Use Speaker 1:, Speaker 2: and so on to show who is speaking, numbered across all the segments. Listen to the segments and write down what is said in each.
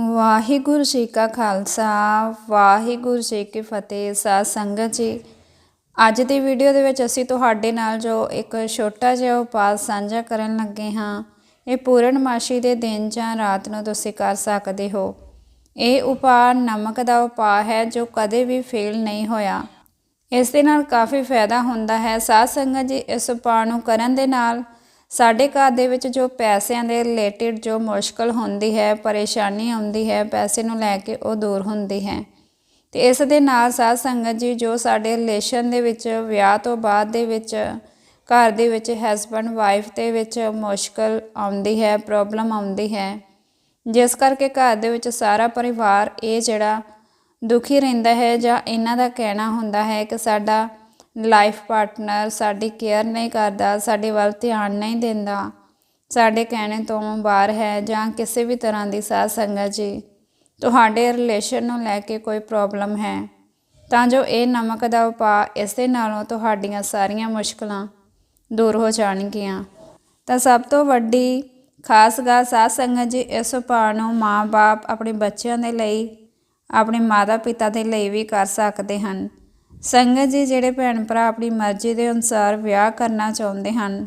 Speaker 1: ਵਾਹਿਗੁਰੂ ਜੀ ਕਾ ਖਾਲਸਾ, ਵਾਹਿਗੁਰੂ ਜੀ ਕੀ ਫਤਿਹ ਸਾਧ ਸੰਗਤ ਜੀ। ਅੱਜ ਦੀ ਵੀਡੀਓ ਦੇ ਵਿੱਚ ਅਸੀਂ ਤੁਹਾਡੇ ਨਾਲ ਜੋ ਇੱਕ ਛੋਟਾ ਜਿਹਾ ਉਪਾਅ ਸਾਂਝਾ ਕਰਨ ਲੱਗੇ ਹਾਂ, ਇਹ ਪੂਰਨਮਾਸ਼ੀ ਦੇ ਦਿਨ ਜਾਂ ਰਾਤ ਨੂੰ ਤੁਸੀਂ ਕਰ ਸਕਦੇ ਹੋ। ਇਹ ਉਪਾਅ ਨਮਕ ਦਾ ਉਪਾਅ ਹੈ ਜੋ ਕਦੇ ਵੀ ਫੇਲ ਨਹੀਂ ਹੋਇਆ। ਇਸ ਦੇ ਨਾਲ ਕਾਫੀ ਫਾਇਦਾ ਹੁੰਦਾ ਹੈ। ਸਾਧ ਸੰਗਤ ਜੀ, ਇਸ ਉਪਾਅ ਨੂੰ ਕਰਨ ਦੇ ਨਾਲ ਸਾਡੇ ਘਰ ਦੇ ਵਿੱਚ ਜੋ ਪੈਸਿਆਂ ਦੇ ਰਿਲੇਟਡ ਜੋ ਮੁਸ਼ਕਲ ਹੁੰਦੀ ਹੈ, ਪਰੇਸ਼ਾਨੀ ਆਉਂਦੀ ਹੈ, ਪੈਸੇ ਨੂੰ ਲੈ ਕੇ ਉਹ ਦੂਰ ਹੁੰਦੀ ਹੈ। ਤੇ ਇਸ ਦੇ ਨਾਲ ਸਾਧ ਸੰਗਤ ਜੀ ਜੋ ਸਾਡੇ ਰਿਲੇਸ਼ਨ ਦੇ ਵਿੱਚ, ਵਿਆਹ ਤੋਂ ਬਾਅਦ ਦੇ ਵਿੱਚ, ਘਰ ਦੇ ਵਿੱਚ ਹਸਬੰਡ ਵਾਈਫ ਦੇ ਵਿੱਚ ਮੁਸ਼ਕਲ ਆਉਂਦੀ ਹੈ ਪ੍ਰੋਬਲਮ ਆਉਂਦੀ ਹੈ। ਜਿਸ ਕਰਕੇ ਘਰ ਦੇ ਵਿੱਚ ਸਾਰਾ ਪਰਿਵਾਰ ਇਹ ਜਿਹੜਾ ਦੁਖੀ ਰਹਿੰਦਾ ਹੈ ਜਾਂ ਇਹਨਾਂ ਦਾ ਕਹਿਣਾ ਹੁੰਦਾ ਹੈ ਕਿ ਸਾਡਾ ਲਾਈਫ ਪਾਰਟਨਰ ਸਾਡੀ ਕੇਅਰ ਨਹੀਂ ਕਰਦਾ, ਸਾਡੇ ਵੱਲ ਧਿਆਨ ਨਹੀਂ ਦਿੰਦਾ। ਸਾਡੇ ਕਹਿਣੇ ਤੋਂ ਬਾਹਰ ਹੈ ਜਾਂ ਕਿਸੇ ਵੀ ਤਰ੍ਹਾਂ ਦੀ ਸਾਧ ਸੰਗਤ ਜੀ, ਤੁਹਾਡੇ ਰਿਲੇਸ਼ਨ ਨੂੰ ਲੈ ਕੇ ਕੋਈ ਪ੍ਰੋਬਲਮ ਹੈ, ਤਾਂ ਜੋ ਇਹ ਨਮਕ ਦਾ ਉਪਾਅ ਇਸ ਦੇ ਨਾਲੋਂ ਤੁਹਾਡੀਆਂ ਸਾਰੀਆਂ ਮੁਸ਼ਕਲਾਂ ਦੂਰ ਹੋ ਜਾਣਗੀਆਂ। ਤਾਂ ਸਭ ਤੋਂ ਵੱਡੀ ਖਾਸ ਗੱਲ ਸਾਧ ਸੰਗਤ ਜੀ, ਇਸ ਉਪਾਅ ਨੂੰ ਮਾਂ-ਬਾਪ ਆਪਣੇ ਬੱਚਿਆਂ ਦੇ ਲਈ, ਆਪਣੇ ਮਾਤਾ-ਪਿਤਾ ਦੇ ਲਈ ਵੀ ਕਰ ਸਕਦੇ ਹਨ। ਸੰਗਤ ਜੀ ਜਿਹੜੇ ਭੈਣ ਭਰਾ ਆਪਣੀ ਮਰਜ਼ੀ ਦੇ ਅਨੁਸਾਰ ਵਿਆਹ ਕਰਨਾ ਚਾਹੁੰਦੇ ਹਨ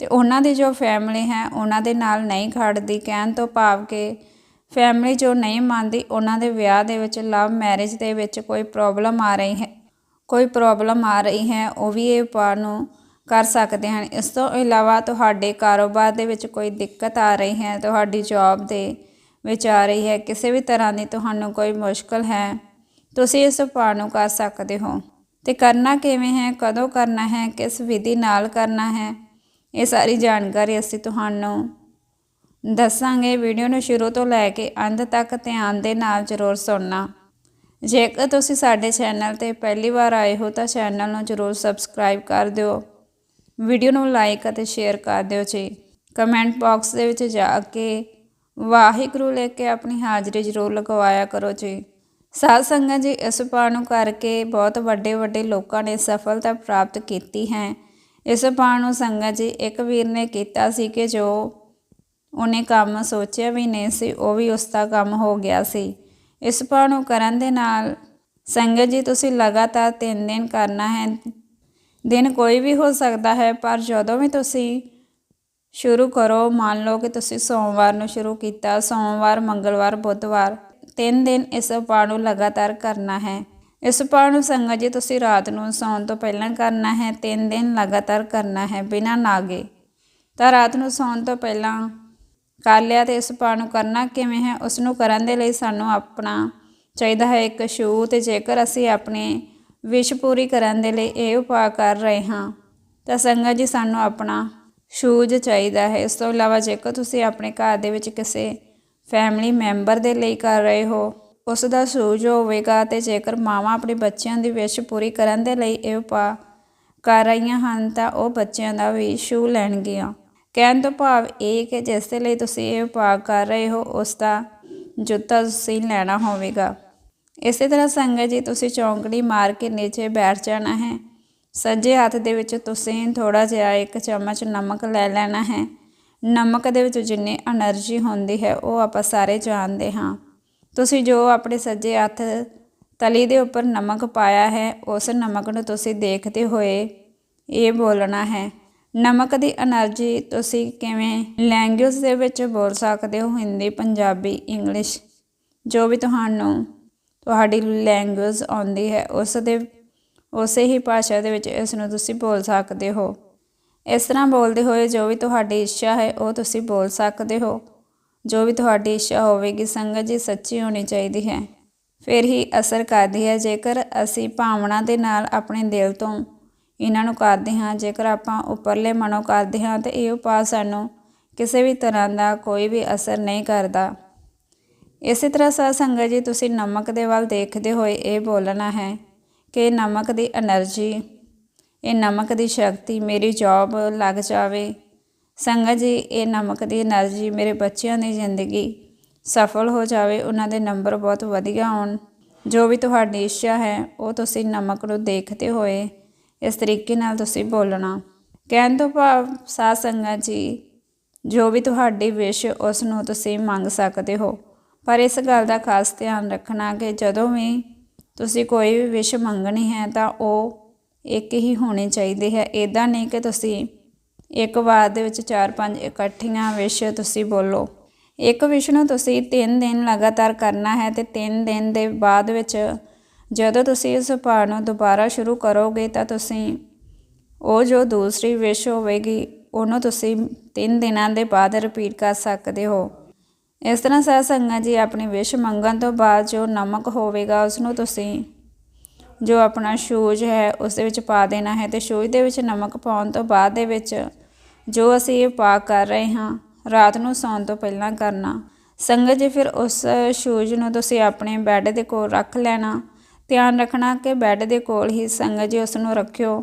Speaker 1: ਤੇ ਉਹਨਾਂ ਦੀ ਜੋ ਫੈਮਿਲੀ ਹੈ, ਉਹਨਾਂ ਦੇ ਨਾਲ ਨਹੀਂ ਖੜਦੀ, ਕਹਿਣ ਤੋਂ ਭਾਵ ਕਿ ਫੈਮਿਲੀ ਜੋ ਨਹੀਂ ਮੰਨਦੀ, ਉਹਨਾਂ ਦੇ ਵਿਆਹ ਦੇ ਵਿੱਚ ਲਵ ਮੈਰਿਜ ਦੇ ਵਿੱਚ ਕੋਈ ਪ੍ਰੋਬਲਮ ਆ ਰਹੀ ਹੈ, ਕੋਈ ਪ੍ਰੋਬਲਮ ਆ ਰਹੀ ਹੈ, ਉਹ ਵੀ ਇਹ ਉਪਾਅ ਨੂੰ ਕਰ ਸਕਦੇ ਹਨ। ਇਸ ਤੋਂ ਇਲਾਵਾ ਤੁਹਾਡੇ ਕਾਰੋਬਾਰ ਦੇ ਵਿੱਚ ਕੋਈ ਦਿੱਕਤ ਆ ਰਹੀ ਹੈ, ਤੁਹਾਡੀ ਜੌਬ ਦੇ ਵਿੱਚ ਆ ਰਹੀ ਹੈ, ਕਿਸੇ ਵੀ ਤਰ੍ਹਾਂ ਦੀ ਤੁਹਾਨੂੰ ਕੋਈ ਮੁਸ਼ਕਲ ਹੈ ਤੁਸੀਂ ਇਸ ਉਪਾਅ ਨੂੰ ਕਰ ਸਕਦੇ ਹੋ। ਤੇ ਕਰਨਾ ਕਿਵੇਂ ਹੈ, ਕਦੋਂ ਕਰਨਾ ਹੈ, ਕਿਸ ਵਿਧੀ ਨਾਲ ਕਰਨਾ ਹੈ, ਇਹ ਸਾਰੀ ਜਾਣਕਾਰੀ ਅਸੀਂ ਤੁਹਾਨੂੰ ਦੱਸਾਂਗੇ। ਵੀਡੀਓ ਨੂੰ ਸ਼ੁਰੂ ਤੋਂ ਲੈ ਕੇ ਅੰਤ ਤੱਕ ਧਿਆਨ ਦੇ ਨਾਲ ਜ਼ਰੂਰ ਸੁਣਨਾ। ਜੇਕਰ ਤੁਸੀਂ ਸਾਡੇ ਚੈਨਲ ਤੇ ਪਹਿਲੀ ਵਾਰ ਆਏ ਹੋ, ਤਾਂ ਚੈਨਲ ਨੂੰ ਜ਼ਰੂਰ ਸਬਸਕ੍ਰਾਈਬ ਕਰ ਦਿਓ। ਵੀਡੀਓ ਨੂੰ ਲਾਈਕ ਅਤੇ ਸ਼ੇਅਰ ਕਰ ਦਿਓ ਜੀ। ਕਮੈਂਟ ਬਾਕਸ ਦੇ ਵਿੱਚ ਜਾ ਕੇ ਵਾਹਿਗੁਰੂ ਲੈ ਕੇ ਆਪਣੀ ਹਾਜ਼ਰੀ ਜ਼ਰੂਰ ਲਗਵਾਇਆ ਕਰੋ ਜੀ। ਸਾਧ ਸੰਗਤ ਜੀ, ਇਸ ਉਪਾਅ ਨੂੰ ਕਰਕੇ ਬਹੁਤ ਵੱਡੇ ਵੱਡੇ ਲੋਕਾਂ ਨੇ ਸਫਲਤਾ ਪ੍ਰਾਪਤ ਕੀਤੀ ਹੈ। ਇਸ ਉਪਾਅ ਨੂੰ ਸੰਗਤ ਜੀ, ਇੱਕ ਵੀਰ ਨੇ ਕੀਤਾ ਸੀ ਕਿ ਜੋ ਉਹਨੇ ਕੰਮ ਸੋਚਿਆ ਵੀ ਨਹੀਂ ਸੀ, ਉਹ ਵੀ ਉਸ ਦਾ ਕੰਮ ਹੋ ਗਿਆ ਸੀ। ਇਸ ਉਪਾਅ ਨੂੰ ਕਰਨ ਦੇ ਨਾਲ ਸੰਗਤ ਜੀ, ਤੁਸੀਂ ਲਗਾਤਾਰ 3 ਦਿਨ ਕਰਨਾ ਹੈ। ਦਿਨ ਕੋਈ ਵੀ ਹੋ ਸਕਦਾ ਹੈ, ਪਰ ਜਦੋਂ ਵੀ ਤੁਸੀਂ ਸ਼ੁਰੂ ਕਰੋ, ਮੰਨ ਲਓ ਕਿ ਤੁਸੀਂ ਸੋਮਵਾਰ ਨੂੰ ਸ਼ੁਰੂ ਕੀਤਾ, ਸੋਮਵਾਰ, ਮੰਗਲਵਾਰ, ਬੁੱਧਵਾਰ ਤਿੰਨ ਦਿਨ ਇਸ ਉਪਾਅ ਨੂੰ ਲਗਾਤਾਰ ਕਰਨਾ ਹੈ। ਇਸ ਉਪਾਅ ਨੂੰ ਸੰਗਤ ਜੀ ਤੁਸੀਂ ਰਾਤ ਨੂੰ ਸੌਣ ਤੋਂ ਪਹਿਲਾਂ ਕਰਨਾ ਹੈ, ਤਿੰਨ ਦਿਨ ਲਗਾਤਾਰ ਕਰਨਾ ਹੈ ਬਿਨਾਂ ਨਾਗੇ। ਤਾਂ ਰਾਤ ਨੂੰ ਸੌਣ ਤੋਂ ਪਹਿਲਾਂ ਕਰ ਲਿਆ ਤੇ ਇਸ ਉਪਾਅ ਨੂੰ ਕਰਨਾ ਕਿਵੇਂ ਹੈ, ਉਸ ਨੂੰ ਕਰਨ ਦੇ ਲਈ ਸਾਨੂੰ ਆਪਣਾ ਚਾਹੀਦਾ ਹੈ ਇੱਕ ਸ਼ੂ ਤੇ ਜੇਕਰ ਅਸੀਂ ਆਪਣੇ ਵਿਸ਼ ਪੂਰੀ ਕਰਨ ਦੇ ਲਈ ਇਹ ਉਪਾਅ ਕਰ ਰਹੇ ਹਾਂ, ਤਾਂ ਸੰਗਤ ਜੀ ਸਾਨੂੰ ਆਪਣਾ ਸ਼ੂਜ਼ ਚਾਹੀਦਾ ਹੈ। ਇਸ ਤੋਂ ਇਲਾਵਾ ਜੇਕਰ ਤੁਸੀਂ ਆਪਣੇ ਘਰ ਦੇ ਵਿੱਚ ਕਿਸੇ ਫੈਮਿਲੀ ਮੈਂਬਰ ਦੇ ਲਈ ਕਰ ਰਹੇ ਹੋ। ਉਸ ਦਾ ਸੂਝ ਹੋਵੇਗਾ ਤੇ ਜੇਕਰ ਮਾਵਾਂ ਆਪਣੇ ਬੱਚਿਆਂ ਦੀ ਵਿਸ਼ ਪੂਰੀ ਕਰਨ ਦੇ ਲਈ ਇਹ ਉਪਾਅ ਕਰ ਰਹੀਆਂ ਹਨ, ਤਾਂ ਉਹ ਬੱਚਿਆਂ ਦਾ ਵੀ ਸ਼ੂ ਲੈਣਗੀਆਂ। ਕਹਿਣ ਤੋਂ ਭਾਵ ਇਹ ਕਿ ਜਿਸ ਦੇ ਲਈ ਤੁਸੀਂ ਇਹ ਉਪਾਅ ਕਰ ਰਹੇ ਹੋ, ਉਸ ਦਾ ਜੁੱਤਾ ਤੁਸੀਂ ਲੈਣਾ ਹੋਵੇਗਾ। ਇਸੇ ਤਰ੍ਹਾਂ ਸੰਗਤ ਜੀ, ਤੁਸੀਂ ਚੌਂਕੜੀ ਮਾਰ ਕੇ ਨੀਚੇ ਬੈਠ ਜਾਣਾ ਹੈ। ਸੱਜੇ ਹੱਥ ਦੇ ਵਿੱਚ ਤੁਸੀਂ ਥੋੜਾ ਜਿਹਾ ਇੱਕ ਚਮਚ ਨਮਕ ਲੈ ਲੈਣਾ ਹੈ। ਨਮਕ ਦੇ ਵਿੱਚ ਜਿੰਨੀ એનર્ਜੀ ਹੁੰਦੀ ਹੈ, ਉਹ ਆਪਾਂ ਸਾਰੇ ਜਾਣਦੇ ਹਾਂ। ਤੁਸੀਂ ਜੋ ਆਪਣੇ ਸੱਜੇ ਹੱਥ ਤਲੀ ਦੇ ਉੱਪਰ ਨਮਕ ਪਾਇਆ ਹੈ, ਉਸ ਨਮਕ ਨੂੰ ਤੁਸੀਂ ਦੇਖਦੇ ਹੋਏ ਇਹ ਬੋਲਣਾ ਹੈ, ਨਮਕ ਦੀ એનર્ਜੀ ਤੁਸੀਂ ਕਿਵੇਂ ਲੈਂਗੁਏਜ ਦੇ ਵਿੱਚ ਬੋਲ ਸਕਦੇ ਹੋ? ਹਿੰਦੀ, ਪੰਜਾਬੀ, ਇੰਗਲਿਸ਼, ਜੋ ਵੀ ਤੁਹਾਨੂੰ ਤੁਹਾਡੀ ਲੈਂਗੁਏਜ ਆਉਂਦੀ ਹੈ, ਉਸ ਦੇ, ਉਸੇ ਹੀ ਭਾਸ਼ਾ ਦੇ ਵਿੱਚ ਇਸ ਨੂੰ ਤੁਸੀਂ ਬੋਲ ਸਕਦੇ ਹੋ। ਇਸ ਤਰ੍ਹਾਂ ਬੋਲਦੇ ਹੋਏ ਜੋ ਵੀ ਤੁਹਾਡੀ ਇੱਛਾ ਹੈ, ਉਹ ਤੁਸੀਂ ਬੋਲ ਸਕਦੇ ਹੋ। ਜੋ ਵੀ ਤੁਹਾਡੀ ਇੱਛਾ ਹੋਵੇਗੀ, ਸੰਗਤ ਜੀ, ਸੱਚੀ ਹੋਣੀ ਚਾਹੀਦੀ ਹੈ। ਫਿਰ ਹੀ ਅਸਰ ਕਰਦੀ ਹੈ। ਜੇਕਰ ਅਸੀਂ ਭਾਵਨਾ ਦੇ ਨਾਲ ਆਪਣੇ ਦਿਲ ਤੋਂ ਇਹਨਾਂ ਨੂੰ ਕਰਦੇ ਹਾਂ, ਜੇਕਰ ਆਪਾਂ ਉੱਪਰਲੇ ਮਨੋਂ ਕਰਦੇ ਹਾਂ, ਤੇ ਇਹ ਉਪਾਅ ਸਾਨੂੰ ਕਿਸੇ ਵੀ ਤਰ੍ਹਾਂ ਦਾ ਕੋਈ ਵੀ ਅਸਰ ਨਹੀਂ ਕਰਦਾ। ਇਸੇ ਤਰ੍ਹਾਂ ਸਾਧ ਸੰਗਤ ਜੀ, ਤੁਸੀਂ ਨਮਕ ਦੇ ਵੱਲ ਦੇਖਦੇ ਹੋਏ ਇਹ ਬੋਲਣਾ ਹੈ ਕਿ ਨਮਕ ਦੀ એનર્ਜੀ ਇਹ ਨਮਕ ਦੀ ਸ਼ਕਤੀ ਮੇਰੀ ਜੌਬ ਲੱਗ ਜਾਵੇ। ਸੰਗਤ ਜੀ, ਇਹ ਨਮਕ ਦੀ એનર્ਜੀ ਮੇਰੇ ਬੱਚਿਆਂ ਦੀ ਜ਼ਿੰਦਗੀ ਸਫਲ ਹੋ ਜਾਵੇ, ਉਹਨਾਂ ਦੇ ਨੰਬਰ ਬਹੁਤ ਵਧੀਆ ਆਉਣ। ਜੋ ਵੀ ਤੁਹਾਡੀ ਇੱਛਾ ਹੈ, ਉਹ ਤੁਸੀਂ ਨਮਕ ਨੂੰ ਦੇਖਦੇ ਹੋਏ ਇਸ ਤਰੀਕੇ ਨਾਲ ਤੁਸੀਂ ਬੋਲਣਾ। ਕਹਿਣ ਤੋਂ ਭਾਵ, ਸਾਧ ਸੰਗਤ ਜੀ, ਜੋ ਵੀ ਤੁਹਾਡੀ ਵਿਸ਼ ਉਸ ਨੂੰ ਤੁਸੀਂ ਮੰਗ ਸਕਦੇ ਹੋ। ਪਰ ਇਸ ਗੱਲ ਦਾ ਖਾਸ ਧਿਆਨ ਰੱਖਣਾ ਕਿ ਜਦੋਂ ਵੀ ਤੁਸੀਂ ਕੋਈ ਵੀ ਵਿਸ਼ ਮੰਗਣੀ ਹੈ, ਤਾਂ ਉਹ ਇੱਕ ਹੀ ਹੋਣੀ ਚਾਹੀਦੀ ਹੈ। ਇਦਾਂ ਨਹੀਂ ਕਿ ਤੁਸੀਂ ਇੱਕ ਵਾਰ ਦੇ ਵਿੱਚ 4-5 ਇਕੱਠੀਆਂ ਵਿਸ਼ ਤੁਸੀਂ ਬੋਲੋ। ਇੱਕ ਵਿਸ਼ ਨੂੰ ਤੁਸੀਂ 3 ਦਿਨ ਲਗਾਤਾਰ ਕਰਨਾ ਹੈ ਤੇ 3 ਦਿਨ ਦੇ ਬਾਅਦ ਵਿੱਚ ਜਦੋਂ ਤੁਸੀਂ ਇਸ ਉਪਾਅ ਨੂੰ ਦੁਬਾਰਾ ਸ਼ੁਰੂ ਕਰੋਗੇ ਤਾਂ ਤੁਸੀਂ ਉਹ ਜੋ ਦੂਸਰੀ ਵਿਸ਼ ਹੋਵੇਗੀ, ਉਹਨੂੰ ਤੁਸੀਂ 3 ਦਿਨਾਂ ਦੇ ਬਾਅਦ ਰਿਪੀਟ ਕਰ ਸਕਦੇ ਹੋ। ਇਸ ਤਰ੍ਹਾਂ ਸਾਧ ਸੰਗਤ ਜੀ, ਆਪਣੀ ਵਿਸ਼ ਮੰਗਣ ਤੋਂ ਬਾਅਦ ਜੋ ਨਮਕ ਹੋਵੇਗਾ ਉਸ ਨੂੰ ਤੁਸੀਂ ਜੋ ਆਪਣਾ ਸ਼ੂਜ ਹੈ, ਉਸ ਦੇ ਵਿੱਚ ਪਾ ਦੇਣਾ ਹੈ ਤੇ ਸ਼ੂਜ ਦੇ ਵਿੱਚ ਨਮਕ ਪਾਉਣ ਤੋਂ ਬਾਅਦ ਦੇ ਵਿੱਚ ਜੋ ਅਸੀਂ ਇਹ ਪਾ ਕਰ ਰਹੇ ਹਾਂ, ਰਾਤ ਨੂੰ ਸੌਣ ਤੋਂ ਪਹਿਲਾਂ ਕਰਨਾ। ਸੰਗਤ ਜੀ, ਫਿਰ ਉਸ ਸ਼ੂਜ ਨੂੰ ਤੁਸੀਂ ਆਪਣੇ ਬੈੱਡ ਦੇ ਕੋਲ ਰੱਖ ਲੈਣਾ। ਧਿਆਨ ਰੱਖਣਾ ਕਿ ਬੈੱਡ ਦੇ ਕੋਲ ਹੀ ਸੰਗਤ ਜੀ ਉਸ ਨੂੰ ਰੱਖਿਓ,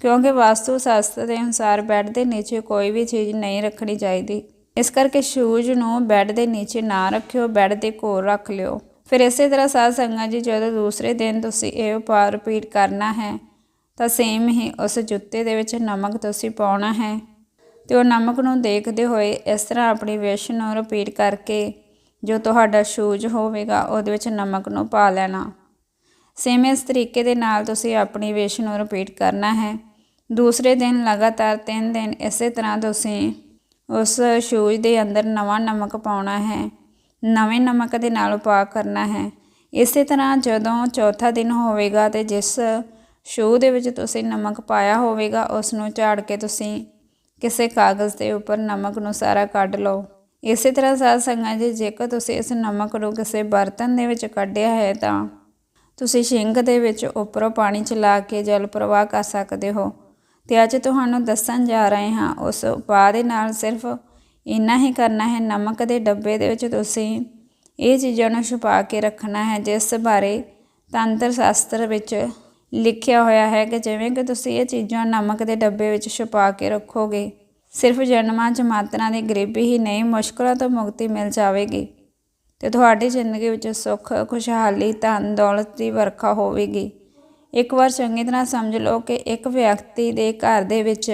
Speaker 1: ਕਿਉਂਕਿ ਵਾਸਤੂ ਸ਼ਾਸਤਰ ਦੇ ਅਨੁਸਾਰ ਬੈੱਡ ਦੇ ਨੀਚੇ ਕੋਈ ਵੀ ਚੀਜ਼ ਨਹੀਂ ਰੱਖਣੀ ਚਾਹੀਦੀ। ਇਸ ਕਰਕੇ ਸ਼ੂਜ਼ ਨੂੰ ਬੈੱਡ ਦੇ ਨੀਚੇ ਨਾ ਰੱਖਿਓ, ਬੈੱਡ ਦੇ ਕੋਲ ਰੱਖ ਲਿਓ। ਫਿਰ ਇਸੇ ਤਰ੍ਹਾਂ ਸਾਧ ਸੰਗਤ ਜੀ, ਜਦੋਂ ਦੂਸਰੇ ਦਿਨ ਤੁਸੀਂ ਇਹ ਉਪਾਅ ਰਿਪੀਟ ਕਰਨਾ ਹੈ, ਤਾਂ ਸੇਮ ਹੀ ਉਸ ਜੁੱਤੇ ਦੇ ਵਿੱਚ ਨਮਕ ਤੁਸੀਂ ਪਾਉਣਾ ਹੈ। ਤੇ ਉਹ ਨਮਕ ਨੂੰ ਦੇਖਦੇ ਹੋਏ ਇਸ ਤਰ੍ਹਾਂ ਆਪਣੀ ਵਿਸ਼ ਨੂੰ ਰਿਪੀਟ ਕਰਕੇ ਜੋ ਤੁਹਾਡਾ ਸ਼ੂਜ਼ ਹੋਵੇਗਾ, ਉਹਦੇ ਵਿੱਚ ਨਮਕ ਨੂੰ ਪਾ ਲੈਣਾ। ਸੇਮ ਇਸ ਤਰੀਕੇ ਦੇ ਨਾਲ ਤੁਸੀਂ ਆਪਣੀ ਵਿਸ਼ ਨੂੰ ਰਿਪੀਟ ਕਰਨਾ ਹੈ। ਦੂਸਰੇ ਦਿਨ ਲਗਾਤਾਰ 3 ਦਿਨ ਇਸੇ ਤਰ੍ਹਾਂ ਤੁਸੀਂ ਉਸ ਸ਼ੂਜ਼ ਦੇ ਅੰਦਰ ਨਵਾਂ ਨਮਕ ਪਾਉਣਾ ਹੈ। ਨਵੇਂ ਨਮਕ ਦੇ ਨਾਲ ਉਪਾਅ ਕਰਨਾ ਹੈ। ਇਸੇ ਤਰ੍ਹਾਂ ਜਦੋਂ ਚੌਥਾ ਦਿਨ ਹੋਵੇਗਾ ਤੇ ਜਿਸ ਸ਼ੂ ਦੇ ਵਿੱਚ ਤੁਸੀਂ ਨਮਕ ਪਾਇਆ ਹੋਵੇਗਾ ਉਸ ਨੂੰ ਝਾੜ ਕੇ ਤੁਸੀਂ ਕਿਸੇ ਕਾਗਜ਼ ਦੇ ਉੱਪਰ ਨਮਕ ਨੂੰ ਸਾਰਾ ਕੱਢ ਲਓ। ਇਸੇ ਤਰ੍ਹਾਂ ਸਾਧ ਸੰਗਤ ਜੀ, ਜੇਕਰ ਤੁਸੀਂ ਇਸ ਨਮਕ ਨੂੰ ਕਿਸੇ ਬਰਤਨ ਦੇ ਵਿੱਚ ਕੱਢਿਆ ਹੈ ਤਾਂ ਤੁਸੀਂ ਸ਼ਿੰਕ ਦੇ ਵਿੱਚ ਉੱਪਰੋਂ ਪਾਣੀ ਚਲਾ ਕੇ ਜਲ ਪ੍ਰਵਾਹ ਕਰ ਸਕਦੇ ਹੋ। ਤੇ ਅੱਜ ਤੁਹਾਨੂੰ ਦੱਸਣ ਜਾ ਰਹੇ ਹਾਂ, ਉਸ ਉਪਾਅ ਦੇ ਨਾਲ ਸਿਰਫ ਇੰਨਾ ਹੀ ਕਰਨਾ ਹੈ, ਨਮਕ ਦੇ ਡੱਬੇ ਦੇ ਵਿੱਚ ਤੁਸੀਂ ਇਹ ਚੀਜ਼ਾਂ ਨੂੰ ਛੁਪਾ ਕੇ ਰੱਖਣਾ ਹੈ, ਜਿਸ ਬਾਰੇ ਤੰਤਰ ਸ਼ਾਸਤਰ ਵਿੱਚ ਲਿਖਿਆ ਹੋਇਆ ਹੈ ਕਿ ਜਿਵੇਂ ਕਿ ਤੁਸੀਂ ਇਹ ਚੀਜ਼ਾਂ ਨਮਕ ਦੇ ਡੱਬੇ ਵਿੱਚ ਛੁਪਾ ਕੇ ਰੱਖੋਗੇ, ਸਿਰਫ ਜਨਮਾਂ ਜਮਾਤਰਾਂ ਦੀ ਗਰੀਬੀ ਹੀ ਨਹੀਂ, ਮੁਸ਼ਕਲਾਂ ਤੋਂ ਮੁਕਤੀ ਮਿਲ ਜਾਵੇਗੀ ਤੇ ਤੁਹਾਡੀ ਜ਼ਿੰਦਗੀ ਵਿੱਚ ਸੁੱਖ, ਖੁਸ਼ਹਾਲੀ, ਧਨ, ਦੌਲਤ ਦੀ ਵਰਖਾ ਹੋਵੇਗੀ। ਇੱਕ ਵਾਰ ਚੰਗੀ ਤਰ੍ਹਾਂ ਸਮਝ ਲਓ ਕਿ ਇੱਕ ਵਿਅਕਤੀ ਦੇ ਘਰ ਦੇ ਵਿੱਚ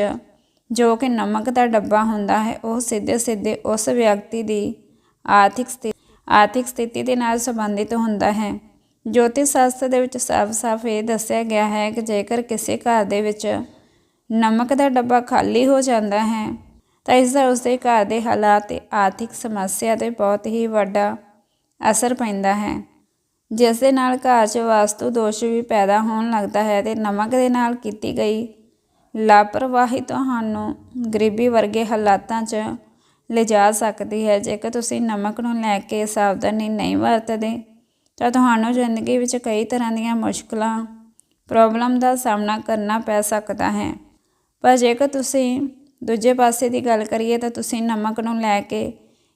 Speaker 1: ਜੋ ਕਿ ਨਮਕ ਦਾ ਡੱਬਾ ਹੁੰਦਾ ਹੈ, ਉਹ ਸਿੱਧੇ ਸਿੱਧੇ ਉਸ ਵਿਅਕਤੀ ਦੀ ਆਰਥਿਕ ਸਥਿਤੀ ਆਰਥਿਕ ਸਥਿਤੀ ਦੇ ਨਾਲ ਸੰਬੰਧਿਤ ਹੁੰਦਾ ਹੈ। ਜੋਤਿਸ਼ ਸ਼ਾਸਤਰ ਦੇ ਵਿੱਚ ਸਾਫ਼-ਸਾਫ਼ ਇਹ ਦੱਸਿਆ ਗਿਆ ਹੈ ਕਿ ਜੇਕਰ ਕਿਸੇ ਘਰ ਦੇ ਵਿੱਚ ਨਮਕ ਦਾ ਡੱਬਾ ਖਾਲੀ ਹੋ ਜਾਂਦਾ ਹੈ, ਤਾਂ ਇਸ ਦਾ ਉਸਦੇ ਘਰ ਦੇ ਹਾਲਾਤ ਤੇ ਆਰਥਿਕ ਸਮੱਸਿਆ ਤੇ ਬਹੁਤ ਹੀ ਵੱਡਾ ਅਸਰ ਪੈਂਦਾ ਹੈ। ਜਿਸ ਦੇ ਨਾਲ ਘਰ 'ਚ ਵਾਸਤੂ ਦੋਸ਼ ਵੀ ਪੈਦਾ ਹੋਣ ਲੱਗਦਾ ਹੈ ਤੇ ਨਮਕ ਦੇ ਨਾਲ ਕੀਤੀ ਗਈ ਲਾਪਰਵਾਹੀ ਤੁਹਾਨੂੰ ਗਰੀਬੀ ਵਰਗੇ ਹਾਲਾਤਾਂ 'ਚ ਲਿਜਾ ਸਕਦੀ ਹੈ। ਜੇਕਰ ਤੁਸੀਂ ਨਮਕ ਨੂੰ ਲੈ ਕੇ ਸਾਵਧਾਨੀ ਨਹੀਂ ਵਰਤਦੇ, ਤਾਂ ਤੁਹਾਨੂੰ ਜ਼ਿੰਦਗੀ ਵਿੱਚ ਕਈ ਤਰ੍ਹਾਂ ਦੀਆਂ ਮੁਸ਼ਕਲਾਂ, ਪ੍ਰੋਬਲਮ ਦਾ ਸਾਹਮਣਾ ਕਰਨਾ ਪੈ ਸਕਦਾ ਹੈ। ਪਰ ਜੇਕਰ ਤੁਸੀਂ ਦੂਜੇ ਪਾਸੇ ਦੀ ਗੱਲ ਕਰੀਏ, ਤਾਂ ਤੁਸੀਂ ਨਮਕ ਨੂੰ ਲੈ ਕੇ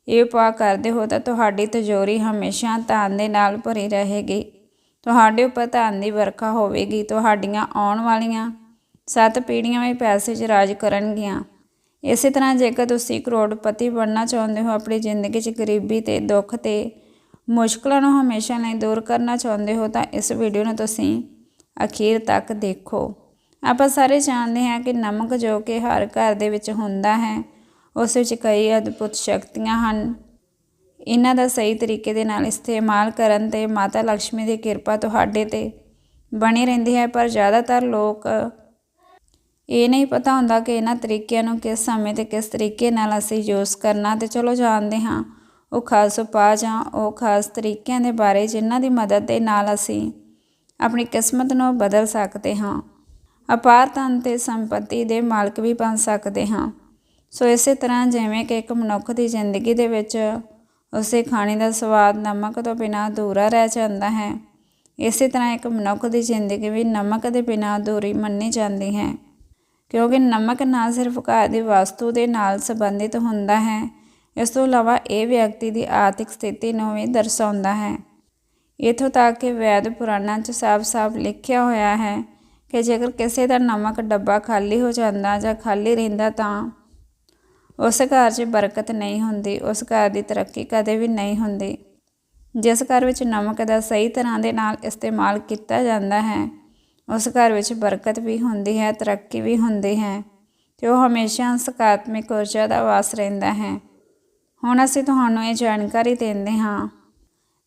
Speaker 1: ਇਹ ਉਪਾਅ ਕਰਦੇ ਹੋ, ਤਾਂ ਤੁਹਾਡੀ ਤਜੋਰੀ ਹਮੇਸ਼ਾ ਧਨ ਦੇ ਨਾਲ ਭਰੀ ਰਹੇਗੀ। ਤੁਹਾਡੇ ਉੱਪਰ ਧਨ ਦੀ ਵਰਖਾ ਹੋਵੇਗੀ। ਤੁਹਾਡੀਆਂ ਆਉਣ ਵਾਲੀਆਂ ਸੱਤ ਪੀੜ੍ਹੀਆਂ ਵੀ ਪੈਸੇ 'ਚ ਰਾਜ ਕਰਨਗੀਆਂ। ਇਸੇ ਤਰ੍ਹਾਂ ਜੇਕਰ ਤੁਸੀਂ ਕਰੋੜਪਤੀ ਬਣਨਾ ਚਾਹੁੰਦੇ ਹੋ, ਆਪਣੀ ਜ਼ਿੰਦਗੀ 'ਚ ਗਰੀਬੀ ਤੇ ਦੁੱਖ ਤੇ ਮੁਸ਼ਕਲਾਂ ਨੂੰ ਹਮੇਸ਼ਾ ਲਈ ਦੂਰ ਕਰਨਾ ਚਾਹੁੰਦੇ ਹੋ, ਤਾਂ ਇਸ ਵੀਡੀਓ ਨੂੰ ਤੁਸੀਂ ਅਖੀਰ ਤੱਕ ਦੇਖੋ। ਆਪਾਂ ਸਾਰੇ ਜਾਣਦੇ ਹਾਂ ਕਿ ਨਮਕ ਜੋ ਕਿ ਹਰ ਘਰ ਦੇ ਵਿੱਚ ਹੁੰਦਾ ਹੈ, ਉਸ ਵਿੱਚ ਕਈ ਅਦਭੁਤ ਸ਼ਕਤੀਆਂ ਹਨ। ਇਹਨਾਂ ਦਾ ਸਹੀ ਤਰੀਕੇ ਦੇ ਨਾਲ ਇਸਤੇਮਾਲ ਕਰਨ ਤੇ ਮਾਤਾ ਲక్ష్ਮੀ ਦੀ ਕਿਰਪਾ ਤੁਹਾਡੇ ਤੇ ਬਣੀ ਰਹਿੰਦੀ ਹੈ, ਪਰ ਜ਼ਿਆਦਾਤਰ ਲੋਕ ਇਹ ਨਹੀਂ ਪਤਾ ਹੁੰਦਾ ਕਿ ਇਹਨਾਂ ਤਰੀਕਿਆਂ ਨੂੰ ਕਿਸ ਸਮੇਂ ਤੇ ਕਿਸ ਤਰੀਕੇ ਨਾਲ ਅਸੀਂ ਯੂਜ਼ ਕਰਨਾ ਤੇ ਚਲੋ ਜਾਣਦੇ ਹਾਂ। ਉਹ ਖਾਸ ਉਪਾਅ ਜਾਂ ਉਹ ਖਾਸ ਤਰੀਕਿਆਂ ਦੇ ਬਾਰੇ ਜਿਨ੍ਹਾਂ ਦੀ ਮਦਦ ਦੇ ਨਾਲ ਅਸੀਂ ਆਪਣੀ ਕਿਸਮਤ ਨੂੰ ਬਦਲ ਸਕਦੇ ਹਾਂ। ਅਪਾਰ ਧਨ ਤੇ ਸੰਪਤੀ ਦੇ ਮਾਲਕ ਵੀ ਬਣ ਸਕਦੇ ਹਾਂ। ਸੋ ਇਸੇ ਤਰ੍ਹਾਂ ਜਿਵੇਂ ਕਿ ਇੱਕ ਮਨੁੱਖ ਦੀ ਜ਼ਿੰਦਗੀ ਦੇ ਵਿੱਚ ਉਸੇ ਖਾਣੇ ਦਾ ਸਵਾਦ ਨਮਕ ਤੋਂ ਬਿਨਾਂ ਅਧੂਰਾ ਰਹਿ ਜਾਂਦਾ ਹੈ। ਇਸੇ ਤਰ੍ਹਾਂ ਇੱਕ ਮਨੁੱਖ ਦੀ ਜ਼ਿੰਦਗੀ ਵੀ ਨਮਕ ਦੇ ਬਿਨਾਂ ਅਧੂਰੀ ਮੰਨੀ ਜਾਂਦੀ ਹੈ। ਕਿਉਂਕਿ ਨਮਕ ਨਾ ਸਿਰਫ ਘਰ ਦੀ ਵਸਤੂ ਦੇ ਨਾਲ ਸੰਬੰਧਿਤ ਹੁੰਦਾ ਹੈ, ਇਸ ਤੋਂ ਇਲਾਵਾ ਇਹ ਵਿਅਕਤੀ ਦੀ ਆਰਥਿਕ ਸਥਿਤੀ ਨੂੰ ਵੀ ਦਰਸਾਉਂਦਾ ਹੈ। ਇਥੋਂ ਤੱਕ ਕਿ ਵੈਦ ਪੁਰਾਣਾਂ 'ਚ ਸਾਫ਼-ਸਾਫ਼ ਲਿਖਿਆ ਹੋਇਆ ਹੈ ਕਿ ਜੇਕਰ ਕਿਸੇ ਦਾ ਨਮਕ ਡੱਬਾ ਖਾਲੀ ਹੋ ਜਾਂਦਾ ਜਾਂ ਖਾਲੀ ਰਹਿੰਦਾ ਤਾਂ ਉਸ ਘਰ 'ਚ ਬਰਕਤ ਨਹੀਂ ਹੁੰਦੀ, ਉਸ ਘਰ ਦੀ ਤਰੱਕੀ ਕਦੇ ਵੀ ਨਹੀਂ ਹੁੰਦੀ। ਜਿਸ ਘਰ ਵਿੱਚ ਨਮਕ ਦਾ ਸਹੀ ਤਰ੍ਹਾਂ ਦੇ ਨਾਲ ਇਸਤੇਮਾਲ ਕੀਤਾ ਜਾਂਦਾ ਹੈ ਉਸ ਘਰ ਵਿੱਚ ਬਰਕਤ ਵੀ ਹੁੰਦੀ ਹੈ, ਤਰੱਕੀ ਵੀ ਹੁੰਦੀ ਹੈ, ਤੇ ਉਹ ਹਮੇਸ਼ਾ ਸਕਾਰਾਤਮਕ ਊਰਜਾ ਦਾ ਵਾਸ ਰਹਿੰਦਾ ਹੈ। ਹੁਣ ਅਸੀਂ ਤੁਹਾਨੂੰ ਇਹ ਜਾਣਕਾਰੀ ਦਿੰਦੇ ਹਾਂ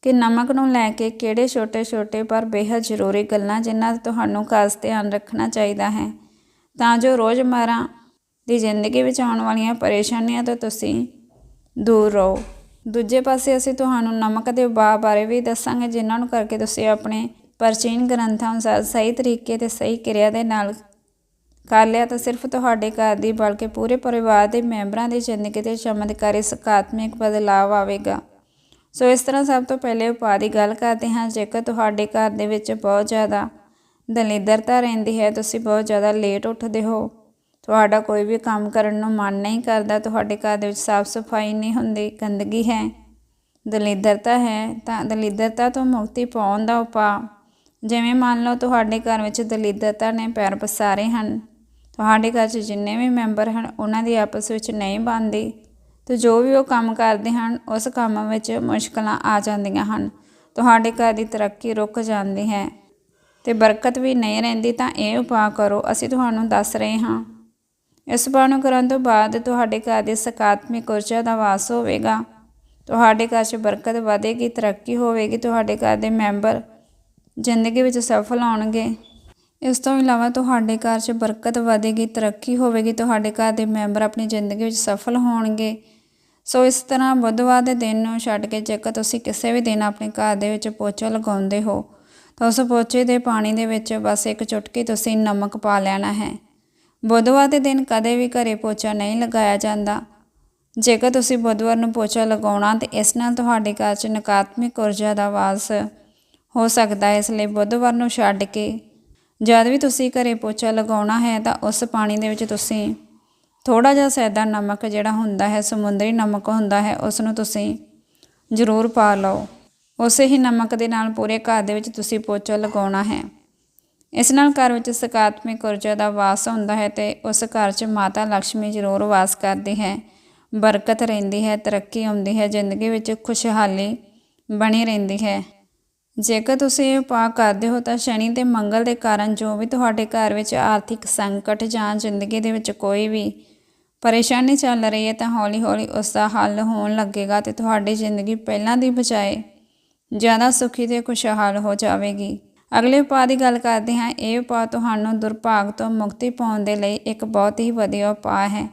Speaker 1: ਕਿ ਨਮਕ ਨੂੰ ਲੈ ਕੇ ਕਿਹੜੇ ਛੋਟੇ-ਛੋਟੇ ਪਰ ਬੇहद ਜ਼ਰੂਰੀ ਗੱਲਾਂ ਜਿਨ੍ਹਾਂ ਦਾ ਤੁਹਾਨੂੰ ਖਾਸ ਧਿਆਨ ਰੱਖਣਾ ਚਾਹੀਦਾ ਹੈ। ਤਾਂ ਜੋ ਰੋਜ਼ਮਰਰਾ ਦੀ ਜ਼ਿੰਦਗੀ ਵਿੱਚ ਆਉਣ ਵਾਲੀਆਂ ਪਰੇਸ਼ਾਨੀਆਂ ਤੋਂ ਤੁਸੀਂ ਦੂਰ ਰਹੋ। ਦੂਜੇ ਪਾਸੇ ਅਸੀਂ ਤੁਹਾਨੂੰ ਨਮਕ ਦੇ ਉਪਾਅ ਬਾਰੇ ਵੀ ਦੱਸਾਂਗੇ, ਜਿਨ੍ਹਾਂ ਨੂੰ ਕਰਕੇ ਤੁਸੀਂ ਆਪਣੇ ਪ੍ਰਾਚੀਨ ਗ੍ਰੰਥਾਂ ਅਨੁਸਾਰ ਸਹੀ ਤਰੀਕੇ ਤੇ ਸਹੀ ਕਿਰਿਆ ਦੇ ਨਾਲ ਕਰ ਲਿਆ ਤਾਂ ਸਿਰਫ ਤੁਹਾਡੇ ਘਰ ਦੀ, ਬਲਕਿ ਪੂਰੇ ਪਰਿਵਾਰ ਦੇ ਮੈਂਬਰਾਂ ਦੀ ਜ਼ਿੰਦਗੀ ਤੇ ਚਮਤਕਾਰੀ ਸਕਾਰਾਤਮਕ ਬਦਲਾਅ ਆਵੇਗਾ। ਸੋ ਇਸ ਤਰ੍ਹਾਂ ਸਭ ਤੋਂ ਪਹਿਲੇ ਉਪਾਅ ਦੀ ਗੱਲ ਕਰਦੇ ਹਾਂ। ਜੇਕਰ ਤੁਹਾਡੇ ਘਰ ਦੇ ਵਿੱਚ ਬਹੁਤ ਜ਼ਿਆਦਾ ਦਲਿਦਰਤਾ ਰਹਿੰਦੀ ਹੈ, ਤੁਸੀਂ ਬਹੁਤ ਜ਼ਿਆਦਾ ਲੇਟ ਉੱਠਦੇ ਹੋ। ਤੁਹਾਡਾ ਕੋਈ ਵੀ ਕੰਮ ਕਰਨ ਨੂੰ ਮਨ ਨਹੀਂ ਕਰਦਾ, ਤੁਹਾਡੇ ਘਰ ਦੇ ਵਿੱਚ ਸਾਫ਼ ਸਫ਼ਾਈ ਨਹੀਂ ਹੁੰਦੀ, ਗੰਦਗੀ ਹੈ, ਦਲਿਦਰਤਾ ਹੈ, ਤਾਂ ਦਲਿੱਦਰਤਾ ਤੋਂ ਮੁਕਤੀ ਪਾਉਣ ਦਾ ਉਪਾਅ ਜਿਵੇਂ ਮੰਨ ਲਓ ਤੁਹਾਡੇ ਘਰ ਵਿੱਚ ਦਲਿੱਦਰਤਾ ਨੇ ਪੈਰ ਪਸਾਰੇ ਹਨ, ਤੁਹਾਡੇ ਘਰ 'ਚ ਜਿੰਨੇ ਵੀ ਮੈਂਬਰ ਹਨ, ਉਹਨਾਂ ਦੀ ਆਪਸ ਵਿੱਚ ਨਹੀਂ ਬਣਦੀ, ਤੇ ਜੋ ਵੀ ਉਹ ਕੰਮ ਕਰਦੇ ਹਨ, ਉਸ ਕੰਮ ਵਿੱਚ ਮੁਸ਼ਕਲਾਂ ਆ ਜਾਂਦੀਆਂ ਹਨ। ਤੁਹਾਡੇ ਘਰ ਦੀ ਤਰੱਕੀ ਰੁਕ ਜਾਂਦੀ ਹੈ ਤੇ ਬਰਕਤ ਵੀ ਨਹੀਂ ਰਹਿੰਦੀ, ਤਾਂ ਇਹ ਉਪਾਅ ਕਰੋ। ਅਸੀਂ ਤੁਹਾਨੂੰ ਦੱਸ ਰਹੇ ਹਾਂ, ਇਸ ਉਪਾਅ ਨੂੰ ਕਰਨ ਤੋਂ ਬਾਅਦ ਤੁਹਾਡੇ ਘਰ ਦੇ ਸਕਾਰਾਤਮਕ ਊਰਜਾ ਦਾ ਵਾਸ ਹੋਵੇਗਾ। ਤੁਹਾਡੇ ਘਰ 'ਚ ਬਰਕਤ ਵਧੇਗੀ, ਤਰੱਕੀ ਹੋਵੇਗੀ, ਤੁਹਾਡੇ ਘਰ ਦੇ ਮੈਂਬਰ ਜ਼ਿੰਦਗੀ ਵਿੱਚ ਸਫਲ ਹੋਣਗੇ ਇਸ ਤੋਂ ਇਲਾਵਾ ਤੁਹਾਡੇ ਘਰ 'ਚ ਬਰਕਤ ਵਧੇਗੀ, ਤਰੱਕੀ ਹੋਵੇਗੀ, ਤੁਹਾਡੇ ਘਰ ਦੇ ਮੈਂਬਰ ਆਪਣੀ ਜ਼ਿੰਦਗੀ ਵਿੱਚ ਸਫਲ ਹੋਣਗੇ। ਸੋ ਇਸ ਤਰ੍ਹਾਂ ਬੁੱਧਵਾਰ ਦੇ ਦਿਨ ਨੂੰ ਛੱਡ ਕੇ ਜੇਕਰ ਤੁਸੀਂ ਕਿਸੇ ਵੀ ਦਿਨ ਆਪਣੇ ਘਰ ਦੇ ਵਿੱਚ ਪੋਚਾ ਲਗਾਉਂਦੇ ਹੋ, ਤਾਂ ਉਸ ਪੋਚੇ ਦੇ ਪਾਣੀ ਦੇ ਵਿੱਚ ਬਸ ਇੱਕ ਚੁਟਕੀ ਤੁਸੀਂ ਨਮਕ ਪਾ ਲੈਣਾ ਹੈ। ਬੁੱਧਵਾਰ ਦੇ ਦਿਨ ਕਦੇ ਵੀ ਘਰੇ ਪੋਚਾ ਨਹੀਂ ਲਗਾਇਆ ਜਾਂਦਾ। ਜੇਕਰ ਤੁਸੀਂ ਬੁੱਧਵਾਰ ਨੂੰ ਪੋਚਾ ਲਗਾਉਣਾ, ਤੇ ਇਸ ਨਾਲ ਤੁਹਾਡੇ ਘਰ 'ਚ ਨਕਾਰਾਤਮਕ ਊਰਜਾ ਦਾ ਵਾਸ ਹੋ ਸਕਦਾ ਹੈ ਇਸ ਲਈ ਬੁੱਧਵਾਰ ਨੂੰ ਛੱਡ ਕੇ ਜਦ ਵੀ ਤੁਸੀਂ ਘਰੇ ਪੋਚਾ ਲਗਾਉਣਾ ਹੈ ਤਾਂ ਉਸ ਪਾਣੀ ਦੇ ਵਿੱਚ ਤੁਸੀਂ ਥੋੜਾ ਜਿਹਾ ਸੈਦਾ ਨਮਕ ਜਿਹੜਾ ਹੁੰਦਾ ਹੈ, ਸਮੁੰਦਰੀ ਨਮਕ ਹੁੰਦਾ ਹੈ, ਉਸ ਨੂੰ ਤੁਸੀਂ ਜ਼ਰੂਰ ਪਾ ਲਓ। ਉਸੇ ਹੀ ਨਮਕ ਦੇ ਨਾਲ ਪੂਰੇ ਘਰ ਦੇ ਵਿੱਚ ਤੁਸੀਂ ਪੋਚਾ ਲਗਾਉਣਾ ਹੈ। ਇਸ ਨਾਲ ਘਰ ਵਿੱਚ ਸਕਾਰਾਤਮਕ ਊਰਜਾ ਦਾ ਵਾਸ ਹੁੰਦਾ ਹੈ ਤੇ ਉਸ ਘਰ 'ਚ ਮਾਤਾ ਲక్ష్ਮੀ ਜ਼ਰੂਰ ਵਾਸ ਕਰਦੀ ਹੈ। ਬਰਕਤ ਰਹਿੰਦੀ ਹੈ, ਤਰੱਕੀ ਆਉਂਦੀ ਹੈ, ਜ਼ਿੰਦਗੀ ਵਿੱਚ ਖੁਸ਼ਹਾਲੀ ਬਣੀ ਰਹਿੰਦੀ ਹੈ। ਜੇਕਰ ਤੁਸੀਂ ਇਹ ਉਪਾਅ ਕਰਦੇ ਹੋ ਤਾਂ ਸ਼ਨੀ ਤੇ ਮੰਗਲ ਦੇ ਕਾਰਨ ਜੋ ਵੀ ਤੁਹਾਡੇ ਘਰ ਵਿੱਚ ਆਰਥਿਕ ਸੰਕਟ ਜਾਂ ਜ਼ਿੰਦਗੀ ਦੇ ਵਿੱਚ ਕੋਈ ਵੀ ਪਰੇਸ਼ਾਨੀ ਚੱਲ ਰਹੀ ਹੈ ਤਾਂ ਹੌਲੀ-ਹੌਲੀ ਉਸ ਦਾ ਹੱਲ ਹੋਣ ਲੱਗੇਗਾ ਤੇ ਤੁਹਾਡੀ ਜ਼ਿੰਦਗੀ ਪਹਿਲਾਂ ਦੀ ਬਜਾਏ ਜ਼ਿਆਦਾ ਸੁਖੀ ਤੇ ਖੁਸ਼ਹਾਲ ਹੋ ਜਾਵੇਗੀ। ਅਗਲੇ ਉਪਾਅ ਦੀ ਗੱਲ ਕਰਦੇ ਹਾਂ। ਇਹ ਉਪਾਅ ਤੁਹਾਨੂੰ ਦੁਰਭਾਗ ਤੋਂ ਮੁਕਤੀ ਪਾਉਣ ਦੇ ਲਈ ਇੱਕ ਬਹੁਤ ਹੀ ਵਧੀਆ ਉਪਾਅ ਹੈ।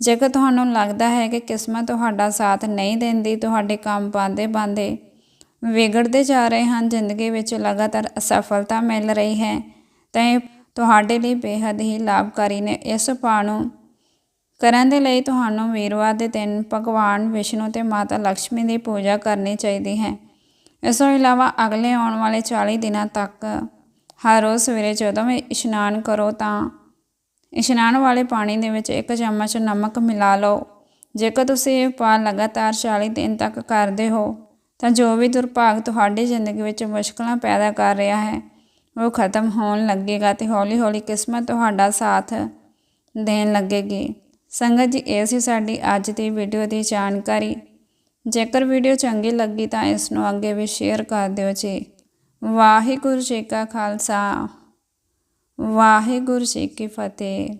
Speaker 1: ਜੇਕਰ ਤੁਹਾਨੂੰ ਲੱਗਦਾ ਹੈ ਕਿ ਕਿਸਮਤ ਤੁਹਾਡਾ ਸਾਥ ਨਹੀਂ ਦਿੰਦੀ, ਤੁਹਾਡੇ ਕੰਮ ਪਾਉਂਦੇ ਬੰਦੇ ਵਿਗੜਦੇ ਜਾ ਰਹੇ ਹਨ, ਜ਼ਿੰਦਗੀ ਵਿੱਚ ਲਗਾਤਾਰ ਅਸਫਲਤਾ ਮਿਲ ਰਹੀ ਹੈ। ਤਾਂ ਇਹ ਤੁਹਾਡੇ ਲਈ ਬੇहद ਹੀ ਲਾਭਕਾਰੀ ਨੇ। ਇਸ ਉਪਾਅ ਨੂੰ ਕਰਨ ਦੇ ਲਈ ਤੁਹਾਨੂੰ ਵੀਰਵਾਰ ਦੇ ਦਿਨ ਭਗਵਾਨ ਵਿਸ਼ਨੂੰ ਤੇ ਮਾਤਾ ਲక్ష్ਮੀ ਦੀ ਪੂਜਾ ਕਰਨੀ ਚਾਹੀਦੀ ਹੈ। ਇਸ ਤੋਂ ਇਲਾਵਾ ਅਗਲੇ ਆਉਣ ਵਾਲੇ 40 ਦਿਨਾਂ ਤੱਕ ਹਰ ਰੋਜ਼ ਸਵੇਰੇ ਜਦੋਂ ਵੀ ਇਸ਼ਨਾਨ ਕਰੋ ਤਾਂ ਇਸ਼ਨਾਨ ਵਾਲੇ ਪਾਣੀ ਦੇ ਵਿੱਚ ਇੱਕ ਚਮਚ ਨਮਕ ਮਿਲਾ ਲਓ। ਜੇਕਰ ਤੁਸੀਂ ਇਹ ਉਪਾਅ ਲਗਾਤਾਰ 40 ਦਿਨ ਤੱਕ ਕਰਦੇ ਹੋ ਤਾਂ ਜੋ ਵੀ ਦੁਰਭਾਗ ਤੁਹਾਡੀ ਜ਼ਿੰਦਗੀ ਵਿੱਚ ਮੁਸ਼ਕਲਾਂ ਪੈਦਾ ਕਰ ਰਿਹਾ ਹੈ, ਉਹ ਖਤਮ ਹੋਣ ਲੱਗੇਗਾ ਤੇ ਹੌਲੀ-ਹੌਲੀ ਕਿਸਮਤ ਤੁਹਾਡਾ ਸਾਥ ਦੇਣ ਲੱਗੇਗੀ। ਸੰਗਤ ਜੀ, ਇਹ ਸੀ ਸਾਡੀ ਅੱਜ ਦੀ ਵੀਡੀਓ ਦੀ ਜਾਣਕਾਰੀ। ਜੇਕਰ ਵੀਡੀਓ ਚੰਗੀ ਲੱਗੀ ਤਾਂ ਇਸ ਨੂੰ ਅੱਗੇ ਵੀ ਸ਼ੇਅਰ ਕਰ ਦਿਓ ਜੀ। ਵਾਹਿਗੁਰੂ ਜੀ ਕਾ ਖਾਲਸਾ। ਵਾਹਿਗੁਰੂ ਜੀ ਕੀ ਫਤਿਹ।